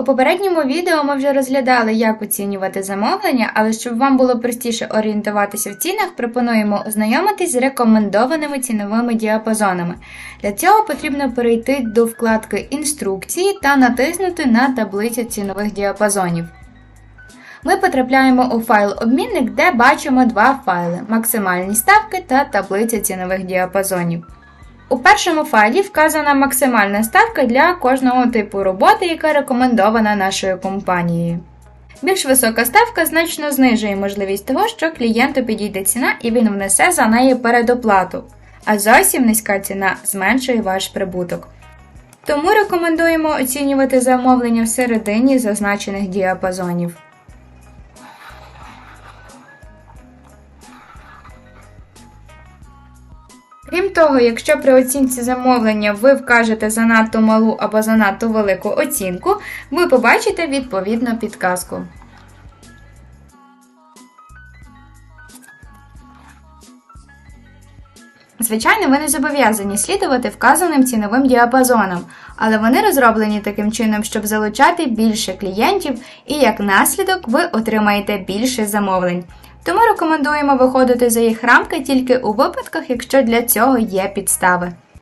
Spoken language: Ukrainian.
У попередньому відео ми вже розглядали, як оцінювати замовлення, але щоб вам було простіше орієнтуватися в цінах, пропонуємо ознайомитись з рекомендованими ціновими діапазонами. Для цього потрібно перейти до вкладки Інструкції та натиснути на таблицю цінових діапазонів. Ми потрапляємо у файл обмінник, де бачимо два файли максимальні ставки та таблиця цінових діапазонів. У першому файлі вказана максимальна ставка для кожного типу роботи, яка рекомендована нашою компанією. Більш висока ставка значно знижує можливість того, що клієнту підійде ціна і він внесе за неї передоплату, а зовсім низька ціна зменшує ваш прибуток. Тому рекомендуємо оцінювати замовлення всередині зазначених діапазонів. Крім того, якщо при оцінці замовлення ви вкажете занадто малу або занадто велику оцінку, ви побачите відповідну підказку. Звичайно, ви не зобов'язані слідувати вказаним ціновим діапазонам, але вони розроблені таким чином, щоб залучати більше клієнтів, і як наслідок ви отримаєте більше замовлень. Тому рекомендуємо виходити за їх рамки тільки у випадках, якщо для цього є підстави.